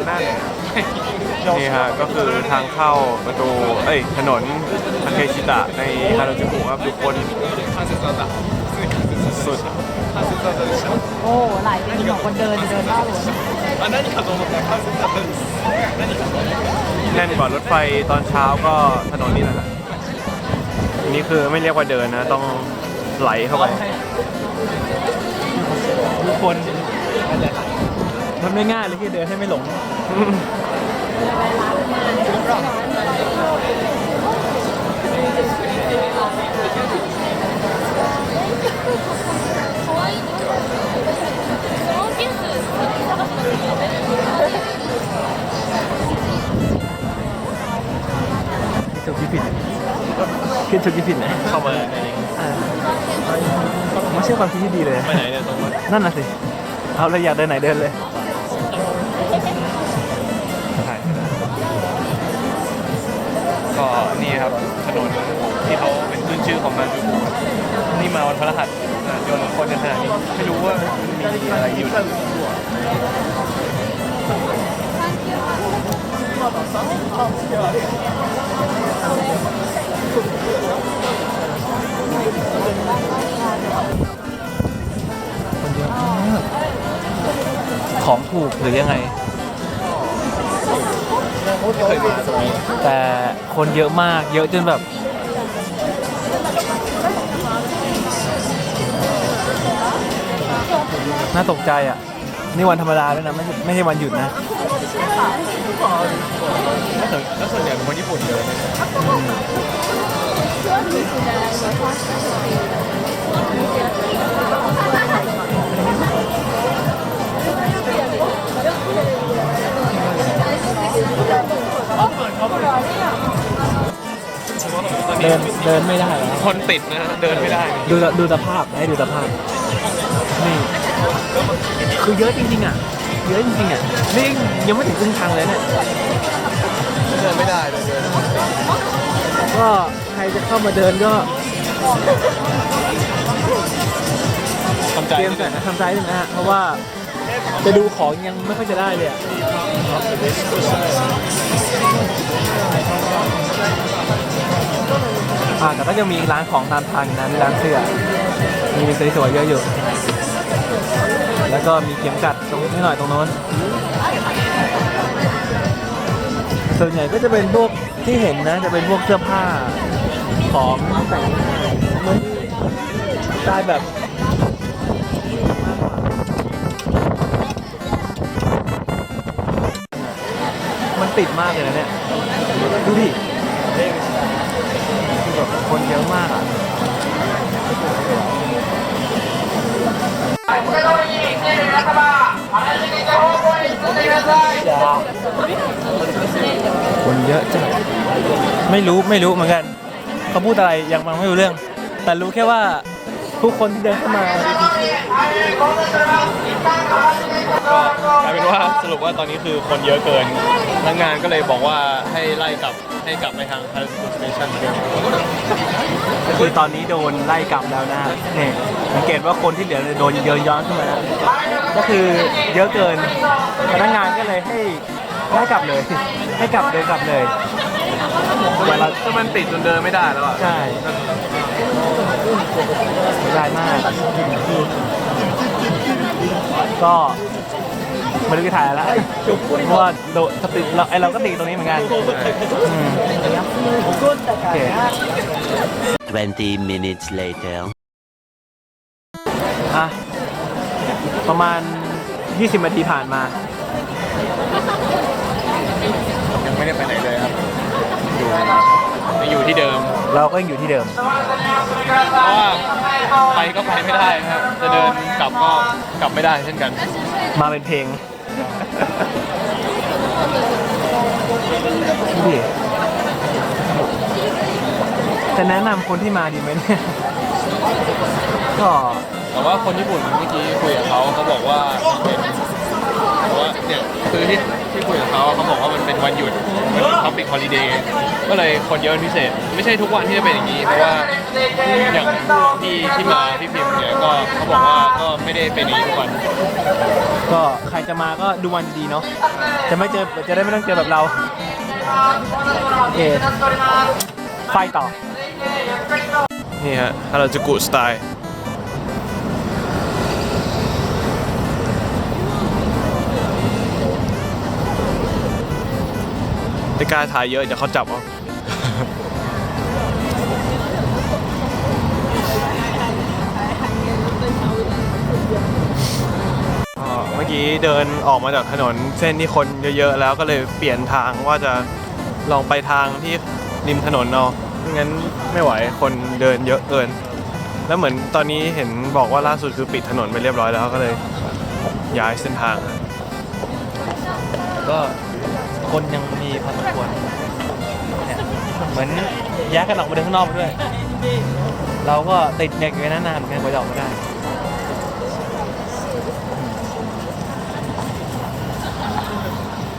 านหน้าเลยนี่ฮะก็คือทางเข้าประตูเอ้ยถนนทาเคชิตะในฮาราจูกุครับทุกคนสุดโอ้หลายปีของคนเดินเดินรอบเลยๆแน่นกว่ารถไฟตอนเช้าก็ถนนนี่แหละฮะอันนี้คือไม่เรียกว่าเดินนะ ต้องไหลเข้าไปทุกคน มันไม่ง่ายเลยที่เดินให้ไม่หลงถูกที่ผิดคิดถูกที่ผิดนะเข้ามาไม่ใช่ความคิดที่ดีเลย ไปไหนเนี่ยตรงนั้นนั่นน่ะสิ เอาเลยอยากเดินไหนเดินเลย ก็นี่ครับถนนที่เขาเป็นขึ้นชื่อของมันนี่มาวันพฤหัสอะยนต์คนกันขนาดนี้ไม่รู้ว่ามันมีอะไรอยู่คนเยอะมากของถูกหรือยังไง ไม่เคยมาตรงนี้แต่คนเยอะมาก เยอะจนแบบ น่าตกใจอะ นี่วันธรรมดาด้วยนะ ไม่ใช่ไม่ใช่วันหยุดนะ แล้วส่วนใหญ่เป็นคนญี่ปุ่นเยอะไหม เดินเดินไม่ได้แล้วคนติดนะเดินไม่ได้ ดูดูสภาพให้ดูสภาพนี่คือเยอะจริงๆอะเยอะจริงๆอะนี่ยังไม่ถึงครึ่งทางเลยเนี่ยเดินไม่ได้เลยเดินก็ใครจะเข้ามาเดินก็ทำใจเตรียมใจทำใจด้วยนะฮะเพราะว่า จะดูของยังไม่ค่อยจะได้เลยอะอ่าแต่ก็จะมีร้านของตามทางนะมีร้านเสื้อ มีสวยๆเยอะอยู่ แล้วก็มีเข็มกัดตรงนี้หน่อยตรงโน้น ส่วนใหญ่ก็จะเป็นพวกที่เห็นนะ จะเป็นพวกเสื้อผ้าของแต่งหน้าเหมือนสไตล์แบบ ติดมากเลยนะเนี่ย ดูดิคือแบบคนเยอะมากอะคนเยอะจังไม่รู้ไม่รู้เหมือนกัน เขาพูดอะไรยังฟังไม่รู้เรื่อง แต่รู้แค่ว่า ผู้คนที่เดินเข้ามาก็กลายเป็นว่าสรุปว่าตอนนี้คือคนเยอะเกินพนักงานก็เลยบอกว่าให้ไล่กลับให้กลับไปทางฮาราจูกุสเตชันเหมือนเดิมก็คือตอนนี้โดนไล่กลับแล้วนะเนี่ยสังเกตว่าคนที่เหลือเนี่ยโดนเยินย้อนขึ้นมาแล้วก็คือเยอะเกินพนักงานก็เลยให้ไล่กลับเลย ให้กลับเดินกลับเลย แต่เราถ้ามันติดจนเดินไม่ได้แล้วอะใช่เสียดายมากก็ไม่รู้จะถ่ายแล้วเพราะว่าโดนติดเราไอเราก็ติดตรงนี้เหมือนกันอืมโอเค 20 minutes later. อะประมาณ 20นาทีผ่านมา ยังไม่ได้ไปไหนเลยครับอ ยู่ยังอยู่ที่เดิม เราก็ยังอยู่ที่เดิม เพราะว่าไปก็ไปไม่ได้นะครับ จะเดินกลับก็กลับไม่ได้เช่นกัน มาเป็นเพลงดูดิจะแนะนำคนที่มาดีไหมเนี่ย ก็ แต่ว่าคนญี่ปุ่นเมื่อกี้คุยกับเขาเขาบอกว่าเป็นว่าเนี่ยคือที่ ที่คุยกับเขาเขาบอกว่ามันเป็นวันหยุดมันเป็น public holiday ก็เลยคนเยอะเป็นพิเศษ ไม่ใช่ทุกวันที่จะเป็นอย่างนี้ เพราะว่าอย่างที่ที่มาพี่พิมพ์เนี่ยก็เขาบอกว่าก็ไม่ได้เป็นอย่างนี้ทุกวันก็ใครจะมาก็ดูวันดีๆเนาะจะไม่เจอจะได้ไม่ต้องเจอแบบเราโอเคไฟต่อนี่ฮะฮาราจูกุสไตล์ ไม่กล้าถ่ายเยอะเดี๋ยวเขาจับเอาเมื่อกี้เดินออกมาจากถนนเส้นที่คนเยอะๆแล้วก็เลยเปลี่ยนทางว่าจะลองไปทางที่ริมถนนเอาไม่งั้นไม่ไหวคนเดินเยอะเกิน แล้วเหมือนตอนนี้เห็นบอกว่าล่าสุดคือปิดถนนไปเรียบร้อยแล้วก็เลยย้ายเส้นทาง ก็ คนยังมีพอสมควรเนี่ยเหมือนแยกกันออกไปเดินข้างนอกไปด้วย เราก็ติดเด็กอยู่ในนั้นนานเหมือนกันกว่าจะออกมาได้